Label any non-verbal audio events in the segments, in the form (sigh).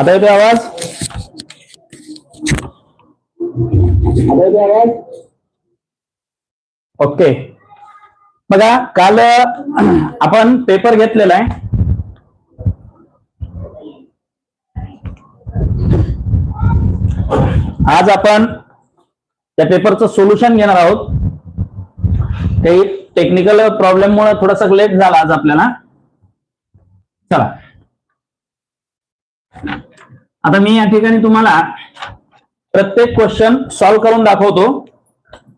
आता येतो आवाज? आता येतोय आवाज? ओके. बघा काल (clears throat) आपण पेपर घेतलेला आहे. आज आपण त्या पेपरचं सोल्युशन घेणार आहोत. काही टेक्निकल प्रॉब्लेम मुळे थोडासा लेट झाला आज आपल्याला. चला. आता मी या ठिकाणी तुम्हाला प्रत्येक क्वेश्चन सॉल्व्ह करून दाखवतो.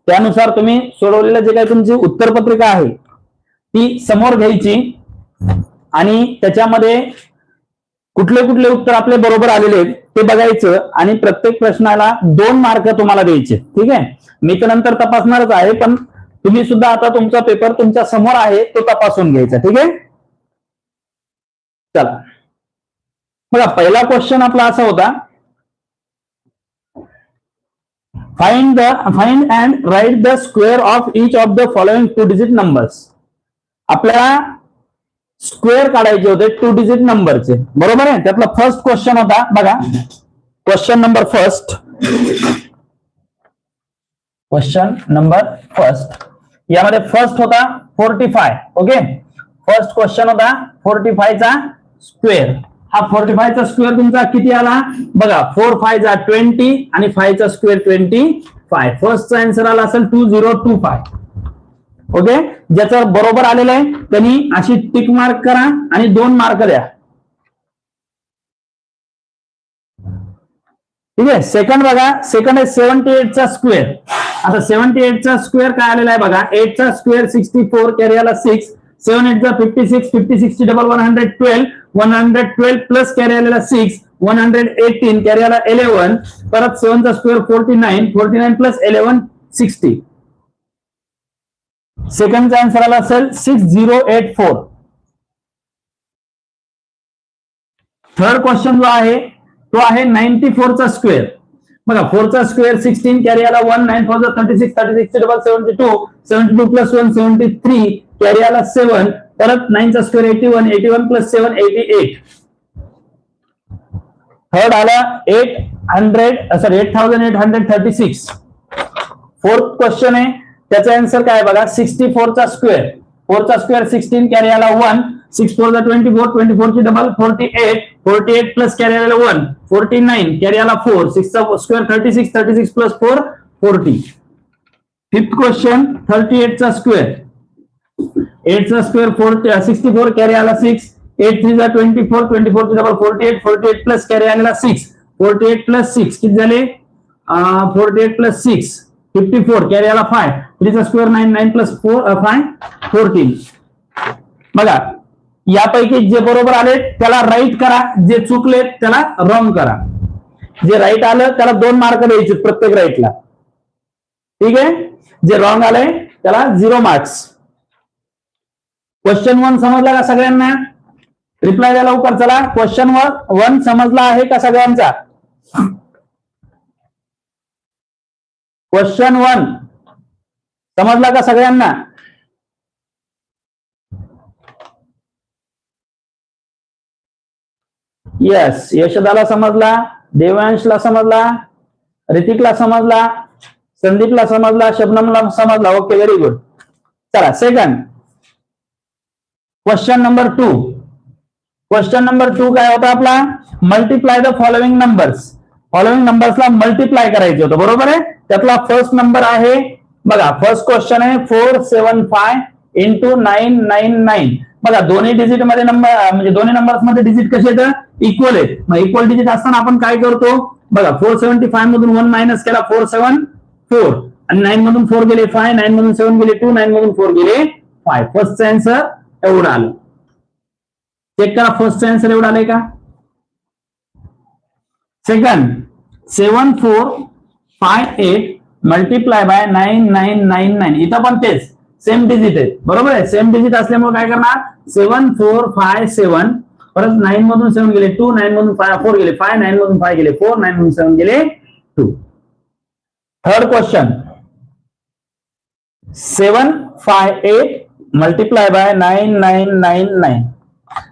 त्यानुसार तुम्ही सोडवलेलं जे काही तुमची उत्तरपत्रिका आहे ती समोर घ्यायची आणि त्याच्यामध्ये कुठले कुठले उत्तर आपले बरोबर आलेले आहेत ते बघायचं आणि प्रत्येक प्रश्नाला दोन मार्क तुम्हाला द्यायचे. ठीक आहे? मी तर नंतर तपासणारच आहे पण तुम्ही सुद्धा आता तुमचा पेपर तुमच्यासमोर आहे तो तपासून घ्यायचा. ठीक आहे? चला. बघा पहिला क्वेश्चन आपला असा होता. Find the find and write the square of each of the following two digit numbers आपल्याला स्क्वेअर काढायचे होते टू डिजिट नंबरचे बरोबर आहे? त्यातला फर्स्ट क्वेश्चन होता. बघा. Question number first question number first यामध्ये फर्स्ट होता forty five okay first question होता फोर्टी चा स्क्वेअर हा फोर्टी चा स्क्वेअर तुमचा किती आला? बघा फोर फाय चा ट्वेंटी आणि फाय चा स्क्वेअर ट्वेंटी फाय फर्स्टचा आन्सर आला असेल two zero two five okay ज्याचं बरोबर आलेलं आहे त्यांनी अशी टिक मार्क करा आणि दोन मार्क द्या. ठीक आहे? सेकंड बघा सेकंड आहे सेव्हन्टी एटचा स्क्वेअर आता सेव्हन्टी एटचा स्क्वेअर काय आलेला आहे बघा? एटचा स्क्वेअर सिक्स्टी फोर कॅरियाला six seven एटचा fifty six fifty sixty double one hundred twelve one hundred twelve plus carry आलेला six one hundred eighteen carry आला इलेव्हन परत सेव्हनचा square forty nine forty nine plus eleven sixty सेकंडचा answer आला असेल six zero eight four third question जो आहे तो आहे ninety फोरचा स्क्वेअर बघा फोरचा स्क्वेअर सिक्स्टीन कॅरी आला one nine four thirty six thirty six double seventy two seventy two plus one seventy three carry आला सेव्हन परत नाईनचा square eighty one eighty one plus seven eighty eight third आला eight hundred sorry eight thousand eight hundred thirty six fourth question आहे त्याचा answer काय बघा? Sixty फोरचा square फोरचा square sixteen carry आला one six four twenty four twenty four double forty eight forty eight plus carry आला one forty nine carry आला four सिक्सचा square thirty six thirty six plus four forty fifth question thirty एटचा square eight चा square four sixty four carry आला six eight three जा twenty four twenty four double forty eight forty eight plus carry आलेला six forty eight plus six किती झाले? Forty eight plus six fifty four carry आला five थ्रीचा square nine nine plus four five fourteen बघा यापैकी जे बरोबर आले त्याला राईट करा. जे चुकले त्याला रॉंग करा. जे राईट आलं त्याला दोन मार्क द्यायचे प्रत्येक राईटला ठीक आहे? जे रॉंग आलंय त्याला झिरो मार्क्स क्वेश्चन वन समजला का सगळ्यांना? रिप्लाय द्या लवकर चला. क्वेश्चन वन समजला आहे का सगळ्यांचा? क्वेश्चन वन समजला का सगळ्यांना? येस यशदाला समजला देवांशला समजला ऋतिकला समजला संदीपला समजला शबनमला समजला. ओके व्हेरी गुड चला second question number two question number two काय होता आपला? Multiply the following numbers following नंबर्सला multiply करायचे होतं बरोबर आहे? त्यातला फर्स्ट नंबर आहे बघा फर्स्ट क्वेश्चन आहे four seven five into nine nine nine बघा दोन्ही डिजिटमध्ये नंबर म्हणजे दोन्ही नंबर्समध्ये डिजिट कसे येतं इक्वल आहेत. मग इक्वल डिजिट असताना आपण काय करतो? बघा फोर सेव्हन्टी फाय मधून वन मायनस केला फोर सेवन फोर आणि नाईन मधून फोर गेले फाय नाईन मधून सेव्हन गेले टू नाईन मधून फोर गेले फाय फर्स्ट आन्सर एवढं आलं चेक करा फ़र्स्ट आन्सर एवढं आलंय का second seven four five eight multiply by nine nine nine इथं पण तेच सेम डिजिट आहे। बरोबर आहे? सेम डिजिट असल्यामुळे काय करणार? सेवन फोर फाय सेवन परत नाईन मधून सेवन गेले टू नाईन मधून फाय फोर गेले फाय नाईन मधून फाय गेले फोर नाईन मधून सेवन गेले two third question seven five eight multiply by nine nine nine nine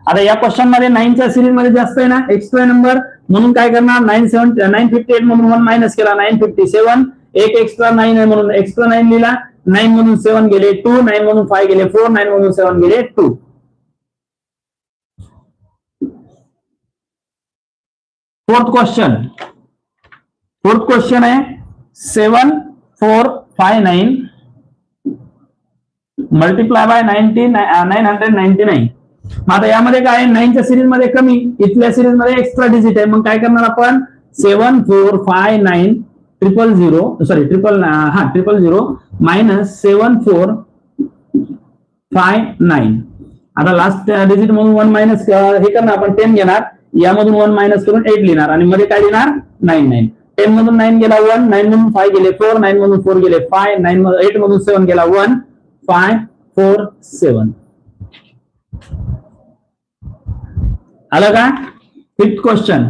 आता या क्वेश्चन मध्ये नाईनच्या सिरीज मध्ये जास्त आहे ना एक्स्ट्रा नंबर म्हणून काय करणार? Nine seven nine fifty eight म्हणून वन मायनस केला नाईन फिफ्टी सेवन एक एक्स्ट्रा आहे म्हणून एक्स्ट्रा नाईन लिहिला. नाईन म्हणून सेवन गेले टू नाईन म्हणून फाय गेले फोर नाईन म्हणून सेवन गेले two fourth question fourth question आहे seven four five nine multiply by ninety nine hundred ninety nine मग आता यामध्ये काय नाईनच्या सिरीजमध्ये कमी इथल्या सिरीजमध्ये एक्स्ट्रा डिजिट आहे. मग काय करणार आपण? Seven four five nine triple zero sorry triple हा triple zero minus seven four five nine आता लास्ट डिजिट म्हणून वन मायनस हे करणार आपण टेन घेणार. यामधून वन मायनस करून एट लिहिणार. आणि मध्ये काय लिहिणार? नाईन नाईन टेन मधून नाईन गेला वन नाईन मधून फाय गेले फोर नाईन मधून फोर गेले फाय नाईन एट मधून सेवन गेला वन फाय फोर सेवन आलं का? Fifth question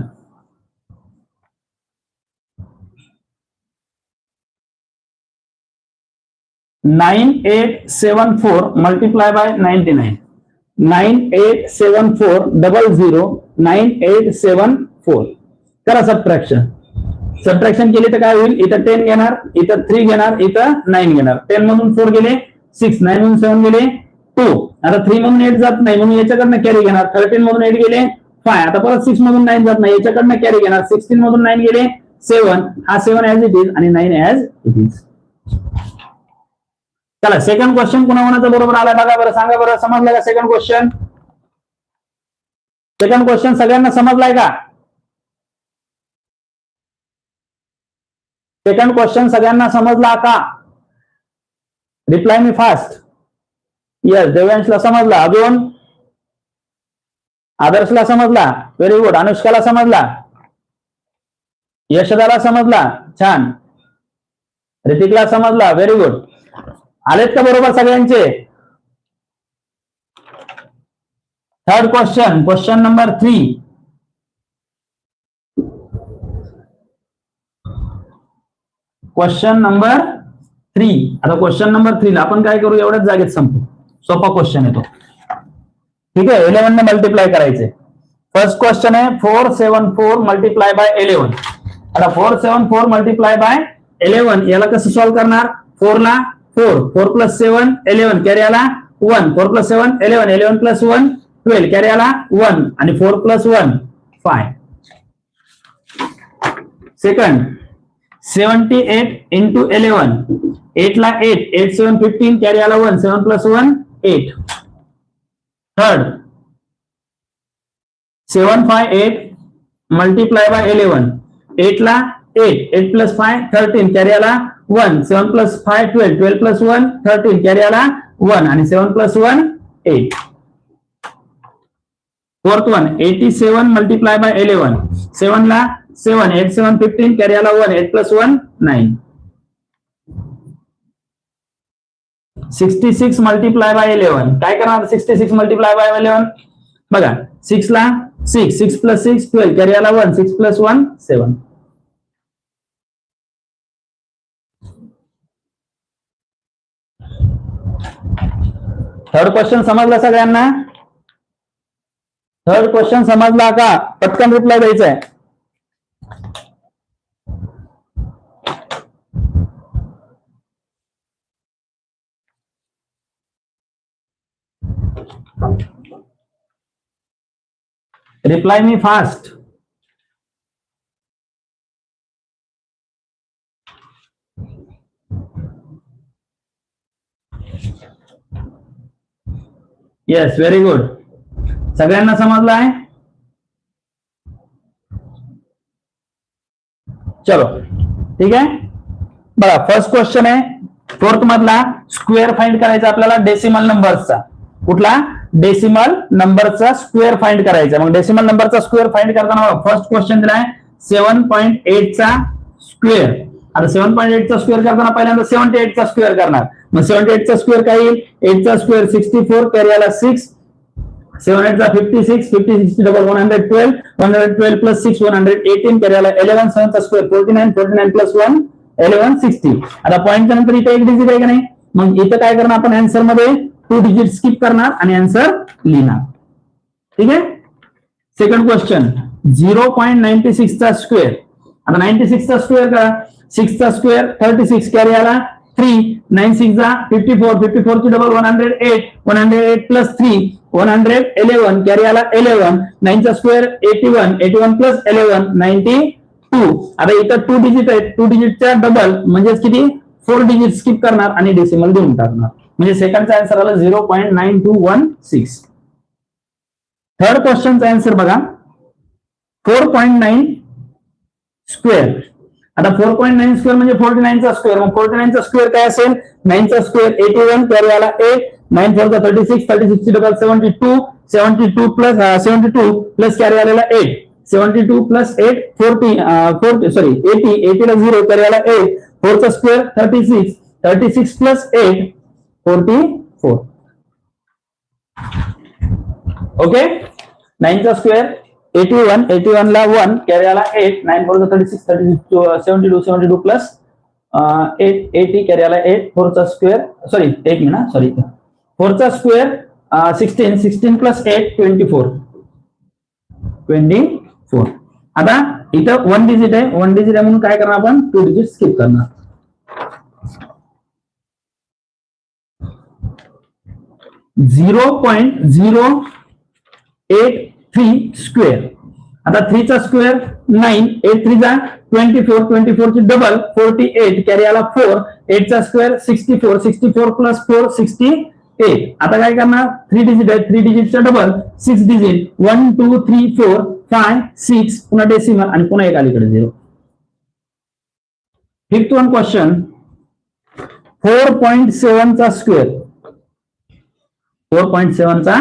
nine eight seven four multiply by ninety nine nine eight seven four double zero nine eight seven four करा subtraction subtraction केली तर काय होईल? इथं टेन घेणार इथं थ्री घेणार इथं नाईन घेणार. टेन मधून फोर गेले. सिक्स. नाईन म्हणून सेवन गेले. टू आता थ्री मधून एट जात नाही. म्हणून याच्याकडनं कॅरी घेणार. थर्टीन मधून एट गेले. फाय आता परत सिक्स मधून नाईन जात नाही. याच्याकडनं कॅरी घेणार. सिक्स्टीन मधून नाईन गेले. सेवन हा सेवन ऍज इट इज आणि नाईन ऍज इट इज चला सेकंड क्वेश्चन कुणा कोणाचा बरोबर आला बघा बरं. सांगा बरं. समजलं का सेकंड क्वेश्चन सेकंड क्वेश्चन सगळ्यांना समजलाय का? सेकंड क्वेश्चन सगळ्यांना समजला का? रिप्लाय मी फास्ट येस देवांशला समजला. अजून? आदर्शला समजला. व्हेरी गुड अनुष्काला समजला. यशदाला समजला. छान. ऋतिकला समजला. व्हेरी गुड आलेत का बरोबर सगळ्यांचे? Third question question number three question number three आता क्वेश्चन नंबर थ्रीला आपण काय करू? एवढ्याच जागेत संपू. सोपा क्वेश्चन येतो. ठीक आहे? इलेव्हन ने मल्टिप्लाय करायचे. फर्स्ट क्वेश्चन आहे four seven four multiply by eleven आता four seven four multiply by eleven याला कसं सॉल्व्ह करणार? फोरला four four plus seven eleven carry आला one four plus seven eleven eleven plus one twelve carry आला one आणि four plus one five second seventy eight into eleven eight ला eight eight seven fifteen carry आला one seven plus one eight third seven five eight multiply by eleven eight ला eight eight plus five thirteen carry आला one seven plus five twelve twelve plus one thirteen carry आला one आणि seven plus one eight fourth one eighty seven multiply by eleven seven ला seven eight seven fifteen carry आला one eight plus one nine sixty six multiply by eleven काय करणार sixty six multiply by eleven बघा six ला six six plus six twelve कॅरियाला one six plus one seven third question समजला सगळ्यांना? Third question समजला का? पटकन रिप्लाय द्यायचा आहे reply me fast yes very good सगळ्यांना समजलं आहे? चलो ठीक आहे? बघा फर्स्ट क्वेश्चन आहे फोर्थ मधला स्क्वेअर फाइंड करायचा आपल्याला डेसिमल नंबरचा कुठला? डेसिमल नंबरचा स्क्वेअर फाइंड करायचा. मग डेसिमल नंबरचा स्क्वेअर फाइंड करताना फर्स्ट क्वेश्चन दिलाय सेव्हन पॉईंट एटचा स्क्वेअर आता सेव्हन पॉईंट एटचा स्क्वेअर करताना पहिल्यांदा सेव्हन्टी एटचा स्क्वेअर करणार. मग सेव्हन्टी एटचा स्क्वेअर काय येईल? एटचा स्क्वेअर सिक्स्टी फोर कॅरियाला six seven एटचा fifty six fifty sixty double one hundred twelve one hundred twelve plus six one hundred eighteen कॅरियाला eleven सेव्हनचा square forty nine forty nine plus one eleven sixty आता पॉईंटच्या नंतर इथे एक digit आहे का नाही? मग इथं काय करणार आपण? आन्सरमध्ये टू डिजिट स्किप करणार आणि आन्सर लिहिणार. ठीक आहे? Second question zero point ninety सिक्सचा square आता नाईन्टी सिक्सचा स्क्वेअर का? सिक्सचा स्क्वेअर थर्टी सिक्स कॅरी आला. थ्री नाईन सिक्स जा. फिफ्टी फोर फिफ्टी फोर ची double one hundred eight one hundred eight plus three one hundred eleven carry आला eleven नाईनचा square eighty one eighty one plus eleven ninety two आता इथं two digit आहेत two डिजिटच्या double म्हणजेच किती? Four digit skip करणार आणि डेसिमल देऊन टाकणार. म्हणजे सेकंडचा आन्सर आला zero point nine two one six third क्वेश्चनचा answer बघा. फोर पॉईंट नाईन स्क्वेअर आता फोर पॉईंट नाईन स्क्वेअर म्हणजे फोर्टी नाईनचा स्क्वेअर मग फोर्टी नाईनचा स्क्वेअर काय असेल? नाईनचा स्क्वेअर एटी वन कॅरी आला eight nine four thirty six thirty six double seventy two seventy two plus seventy two plus carry आलेला eight seventy two plus eight forty forty sorry eighty एटीला zero carry आला eight फोरचा square thirty six thirty six plus eight forty four. Okay नाईनचा square eighty one eighty one ला one carry eight nine four thirty six thirty seventy two seventy two plus eight eighty कॅरियाला eight फोरचा square sorry एक minute sorry फोरचा square sixteen sixteen plus eight twenty four twenty four आता इथं one digit आहे one digit आहे म्हणून काय करणार आपण? टू डिजिट स्किप करणार. Zero point zero eight three square आता थ्रीचा स्क्वेअर नाईन एट थ्रीचा ट्वेंटी फोर ट्वेंटी फोर ची डबल फोर्टी एट कॅरी आला four एटचा square sixty four sixty four plus four sixty eight आता काय करणार? थ्री डिजिट आहे three डिजिटचा double six digit one two three four five six पुन्हा decimal आणि पुन्हा एक अलीकडे zero fifth one question four point सेव्हनचा square four point सेव्हनचा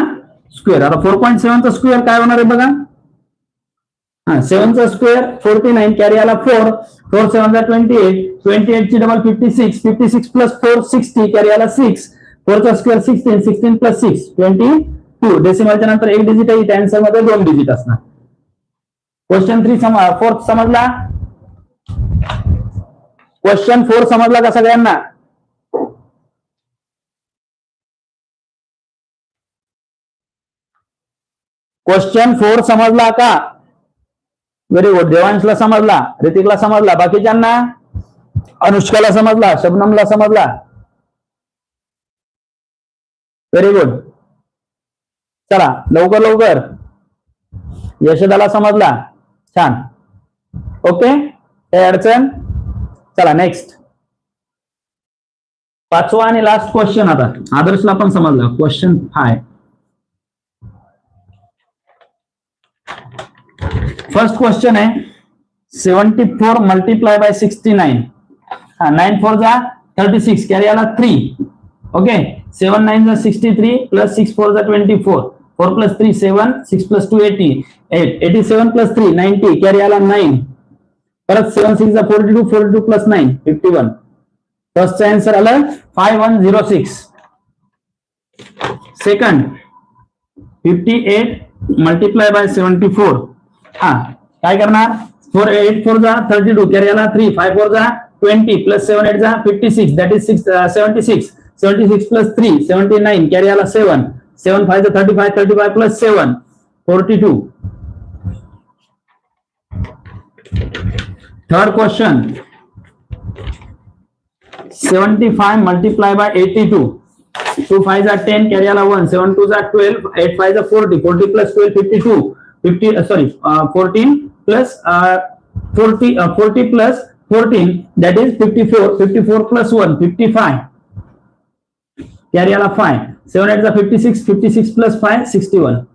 स्क्वेअर. आता फोर पॉईंट सेव्हनचा स्क्वेअर काय होणार आहे बघा? हा सेव्हनचा स्क्वेअर फोर्टी नाईन कॅरी आला फोर. फोर सेव्हनचा ट्वेंटी एट ट्वेंटी एट ची double fifty six fifty six plus four sixty carry आला सिक्स फोरचा square sixteen sixteen plus six twenty two डेसिमलच्या नंतर एक डिजिट आहे इथे आन्सरमध्ये दोन डिजिट असणार. क्वेश्चन थ्री सम फोर्थ समजला? क्वेश्चन फोर समजला का सगळ्यांना? क्वेश्चन फोर समजला का? व्हेरी गुड देवांशला समजला ऋतिकला समजला बाकीच्यांना? अनुष्काला समजला शबनमला समजला. व्हेरी गुड चला लवकर लवकर. यशोदाला समजला. छान. ओके काही अडचण? चला नेक्स्ट पाचवा आणि लास्ट क्वेश्चन आता. आदर्शला पण समजला. क्वेश्चन फाय फर्स्ट क्वेश्चन आहे seventy four multiply by sixty nine हा नाईन फोर जा थर्टी सिक्स कॅरी आला थ्री ओके सेवन नाईन जा sixty three plus six four जा twenty four four plus three seven six plus two eighty eight eighty seven plus three ninety carry आला nine परत seven six जा forty two forty two plus nine fifty one फर्स्टचा answer आलं five one zero six second fifty eight multiply by seventy four हा काय करणार? Four eight four जा thirty two carry आला three five four जा twenty plus seven eight जा fifty six that is six seventy six seventy six plus three seventy nine carry आला seven seven five जा thirty five thirty five plus seven forty two third question seventy five multiply by eighty two two five जा ten carry आला one seven two जा twelve eight five जा forty forty plus twelve fifty two 15 uh, sorry uh, 14 plus uh, 40 uh, 40 plus 14 that is 54 54 plus 1 55 carry ala 5 7 at the 56 56 plus 5 61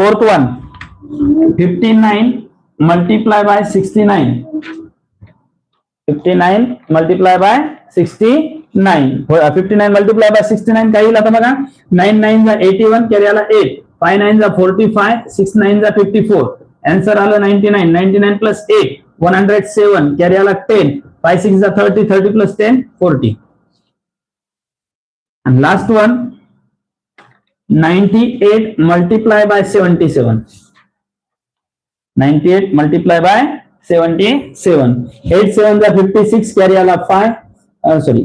fourth one 59 multiply by 69 59 multiply by 60 nine. Multiply fifty nine multiply by sixty nine काही येईल आता बघा. Nine nine जा eighty one carry आला eight five nine जा forty five six nine जा fifty four answer आलं ninety nine ninety nine plus eight one hundred seven carry आला टेन फाय सिक्स जा thirty thirty plus ten forty आणि last one ninety eight multiply by seventy seven ninety eight multiply by seventy seven eight seven जा fifty six carry आला five sorry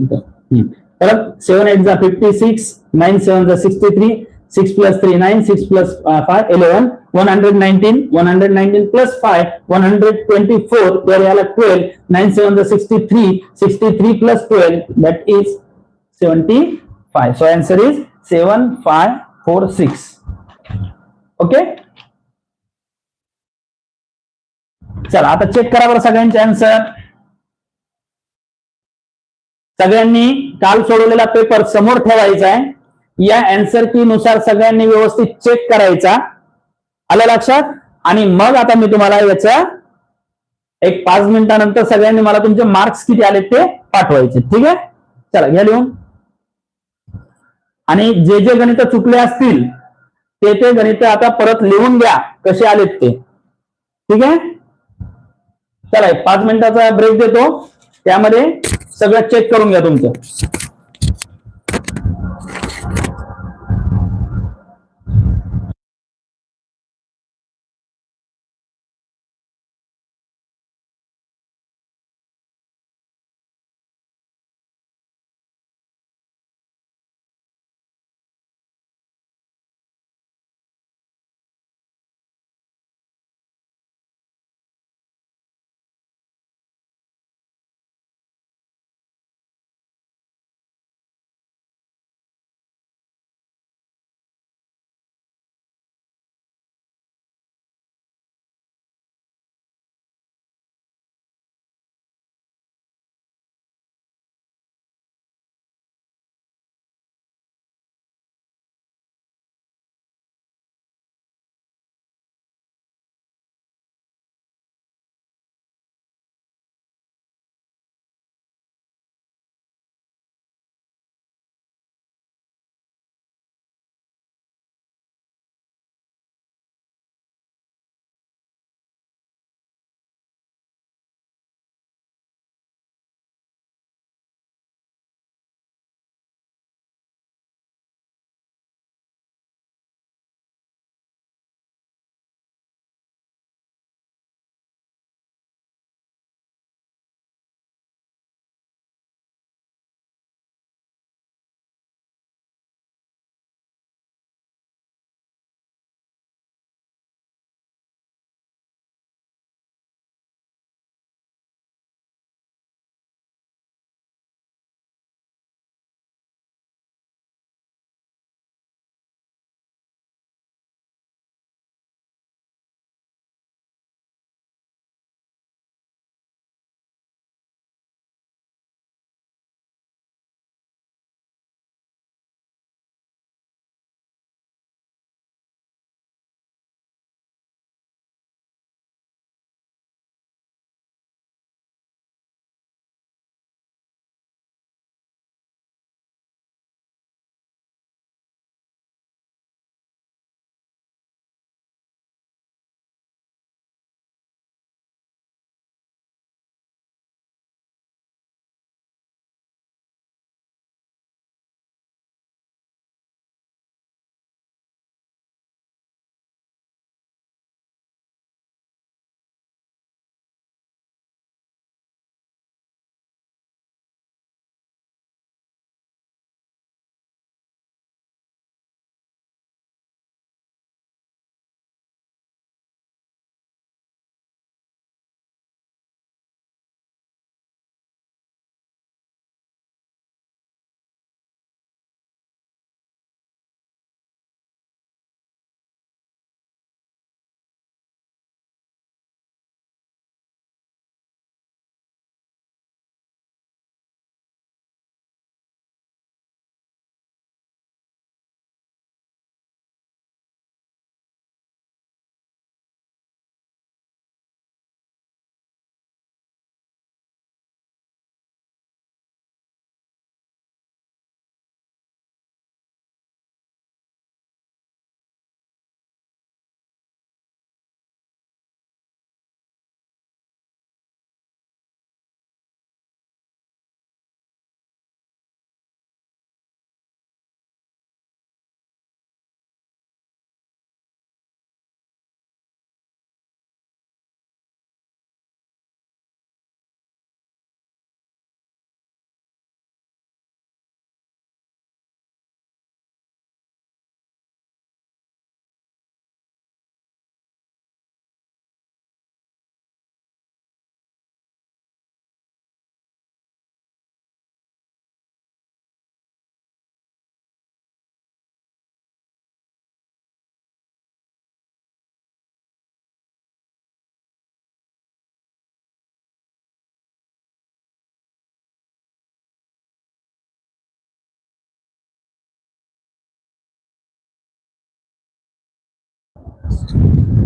परत seven eight जा fifty six nine seven जा sixty three six plus three nine six plus five eleven one hundred nineteen one hundred nineteen plus five one hundred twenty four तर याला twelve nine seven जा sixty three sixty three plus twelve that is seventy five so answer is seven five four six okay चला आता check करा बरं सगळ्यांचे answer सगळ्यांनी काल सोडवलेला पेपर समोर ठेवायचा आहे. या अँसर की नुसार सगळ्यांनी व्यवस्थित चेक करायचा. आलं लक्षात? आणि मग आता मी तुम्हाला याचा एक पाच मिनिटानंतर सगळ्यांनी मला तुमचे मार्क्स किती आले ते पाठवायचे. ठीक आहे? चला घ्या लिहून. आणि जे जे गणित चुकले असतील ते ते गणित आता परत लिहून घ्या कसे आलेत ते. ठीक आहे? चला एक पाच मिनिटाचा ब्रेक देतो. त्यामध्ये सगळं चेक करून घ्या तुमचं.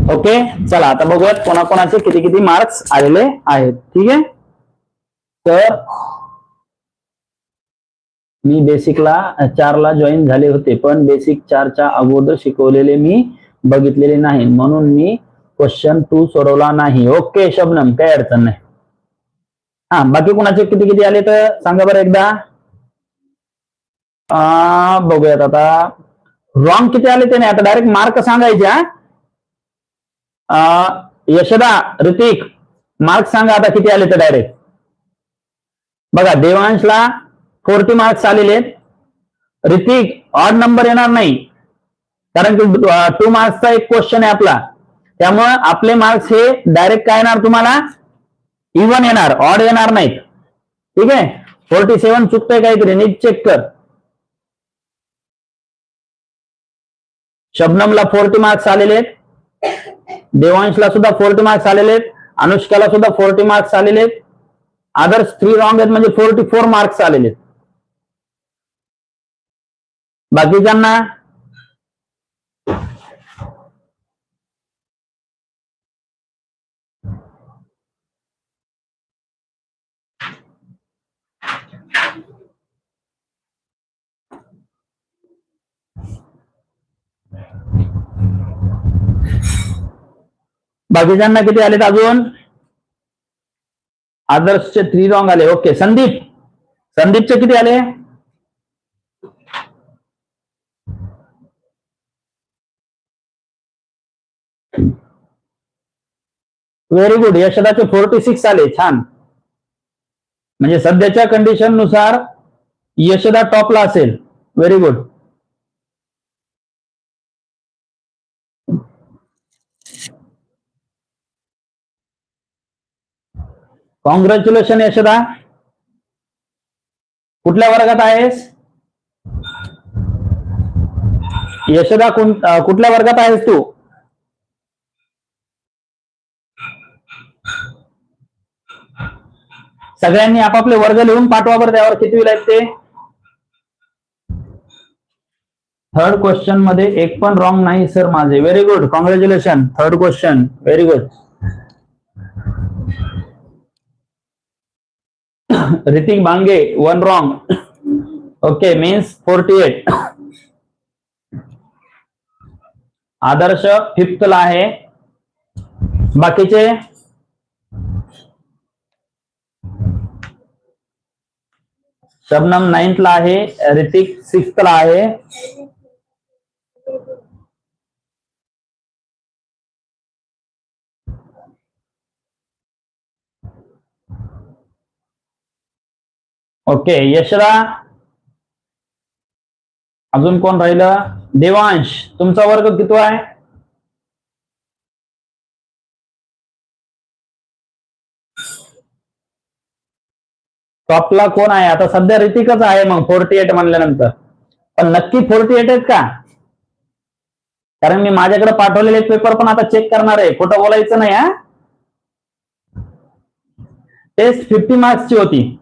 ओके चला आता बघूयात कोणाकोणाचे किती किती मार्क्स आलेले आहेत. ठीक आहे? तर मी बेसिकला चारला जॉईन झाले होते पण बेसिक चारच्या अगोदर शिकवलेले मी बघितलेले नाही. म्हणून मी क्वेश्चन टू सोडवला नाही. ओके शबनम काही अडचण नाही. हा बाकी कुणाचे किती किती आले तर सांगा बरं एकदा. बघूयात आता. रॉंग किती आले ते नाही आता डायरेक्ट मार्क सांगायचे हा. यशदा ऋतिक मार्क सांगा आता किती आले तर डायरेक्ट बघा देवांशला फोर्टी मार्क्स आलेले आहेत. ऋतिक ऑड नंबर येणार नाही. कारण की टू मार्क्सचा एक क्वेश्चन आहे आपला. त्यामुळं आपले मार्क्स हे डायरेक्ट काय येणार तुम्हाला? इव्हन येणार ऑड येणार नाहीत. ठीक आहे? फोर्टी सेव्हन चुकतंय काहीतरी नीट चेक कर. शबनमला फोर्टी मार्क्स आलेले आहेत. देवांशला सुद्धा फोर्टी मार्क्स आलेले आहेत. अनुष्काला सुद्धा फोर्टी मार्क्स आलेले आहेत. आदर्श थ्री रॉंग आहेत म्हणजे फोर्टी फोर मार्क्स आलेले आहेत. बाकीच्यांना बाकीच्यांना किती आलेत अजून? आदर्शचे थ्री रॉंग आले. ओके संदीप. संदीपचे किती आले? व्हेरी गुड यशदाचे फोर्टी सिक्स आले. छान. म्हणजे सध्याच्या कंडिशननुसार यशदा टॉपला असेल. व्हेरी गुड कॉंग्रॅच्युलेशन यशदा कुठल्या वर्गात आहेस? यशदा कुठल्या वर्गात आहेस तू? सगळ्यांनी आपापले वर्ग लिहून पाठवा बरं त्यावर. किती आहेत ते थर्ड क्वेश्चनमध्ये एक पण रॉंग नाही सर माझे. Very good congratulation third question very good Hrithik Bange one wrong okay means forty eight Adarsh फिफ्थला आहे बाकीचे शबनम नाईन्थला आहे ऋतिक सिक्स्थला आहे ओके यशरा अजून कोण राहिलं? देवांश तुमचा वर्ग किती आहे? टॉपला कोण आहे? आता सध्या ऋतिकच आहे मग फोर्टी एट म्हणल्यानंतर. पण नक्की फोर्टी एट आहेत का? कारण मी माझ्याकडे पाठवलेले पेपर पण आता चेक करणार आहे. खोटं बोलायचं नाही हा? टेस्ट फिफ्टी मार्क्सची होती.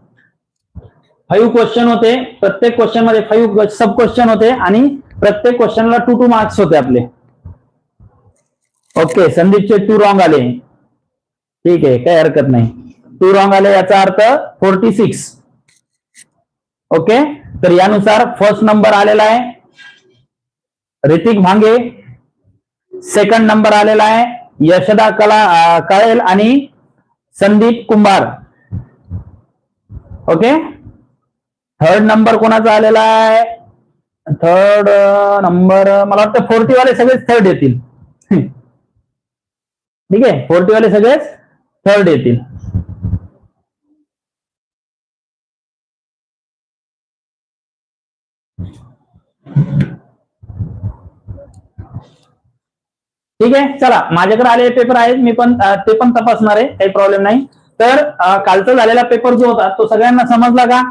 फाईव्ह क्वेश्चन होते प्रत्येक क्वेश्चनमध्ये फाईव्ह सब क्वेश्चन होते आणि प्रत्येक क्वेश्चनला टू टू मार्क्स होते आपले. ओके संदीपचे टू रॉंग आले. ठीक आहे काही हरकत नाही. टू रॉंग आले याचा अर्थ फोर्टी सिक्स ओके तर यानुसार फर्स्ट नंबर आलेला आहे. ऋतिक भांगे. सेकंड नंबर आलेला आहे यशदा कला कळेल आणि Sandeep Kumbhar. Okay third number कोणाचा आलेला आहे? थर्ड नंबर मला वाटतं फोर्टी वाले सगळेच थर्ड येतील. (laughs) ठीक आहे? फोर्टी वाले सगळेच थर्ड येतील. ठीक आहे? चला माझ्याकडे आलेले पेपर आहेत. मी पण ते पण तपासणार आहे. काही प्रॉब्लेम नाही. तर कालचा झालेला पेपर जो होता तो सगळ्यांना समजला का?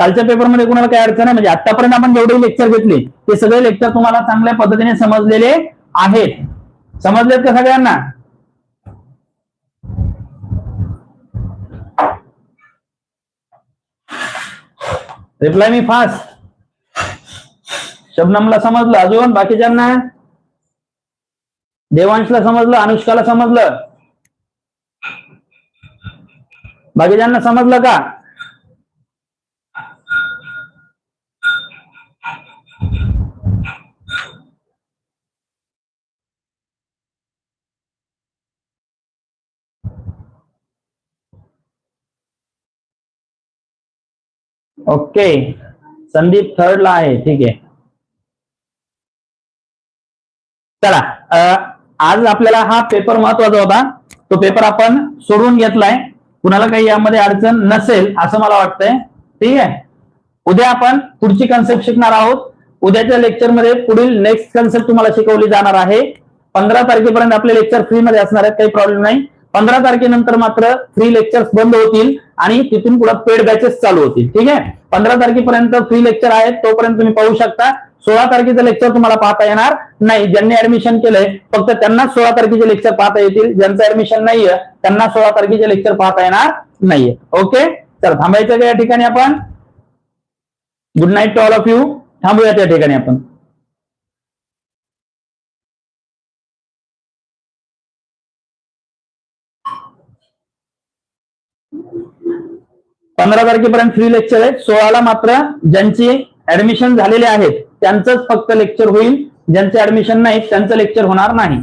कालच्या पेपरमध्ये कुणाला काही अडचण आहे? म्हणजे आतापर्यंत आपण जेवढे लेक्चर घेतले ते सगळे लेक्चर तुम्हाला चांगल्या पद्धतीने समजलेले आहेत. समजलेत का सगळ्यांना? रिप्लाय मी फास्ट शबनमला समजलं अजून? बाकीच्यांना? देवांशला समजलं? अनुष्काला समजलं? बाकीच्यांना समजलं का? ओके. संदीप थर्डला आहे ठीक आहे. चला आज आपल्याला हा पेपर महत्त्वाचा होता. तो पेपर आपण सोडवून घेतलाय. कुणाला काही यामध्ये अडचण नसेल असं मला वाटतंय. ठीक आहे? उद्या आपण पुढची कन्सेप्ट शिकणार आहोत. उद्याच्या लेक्चरमध्ये पुढील नेक्स्ट कन्सेप्ट तुम्हाला शिकवली जाणार आहे. पंधरा तारखेपर्यंत आपले लेक्चर फ्री मध्ये असणार आहेत काही प्रॉब्लेम नाही. पंधरा तारखेनंतर मात्र फ्री लेक्चर्स बंद होतील आणि तिथून पुढे पेड बॅचेस चालू होतील. ठीक आहे? पंधरा तारखेपर्यंत फ्री लेक्चर आहेत तोपर्यंत तुम्ही पाहू शकता. सोळा तारखेचं लेक्चर तुम्हाला पाहता येणार नाही. ज्यांनी ऍडमिशन केलंय फक्त त्यांना सोळा तारखेचे लेक्चर पाहता येतील. ज्यांचं ऍडमिशन नाहीये त्यांना सोळा तारखेचे लेक्चर पाहता येणार नाहीये. ओके तर थांबायचं का या ठिकाणी आपण? Good night to all of you थांबूया त्या ठिकाणी आपण. पंधरा तारखेपर्यंत फ्री लेक्चर आहे सोळाला मात्र ज्यांची ऍडमिशन झालेले आहेत त्यांचंच फक्त लेक्चर होईल. ज्यांचे ऍडमिशन नाही त्यांचं लेक्चर होणार नाही.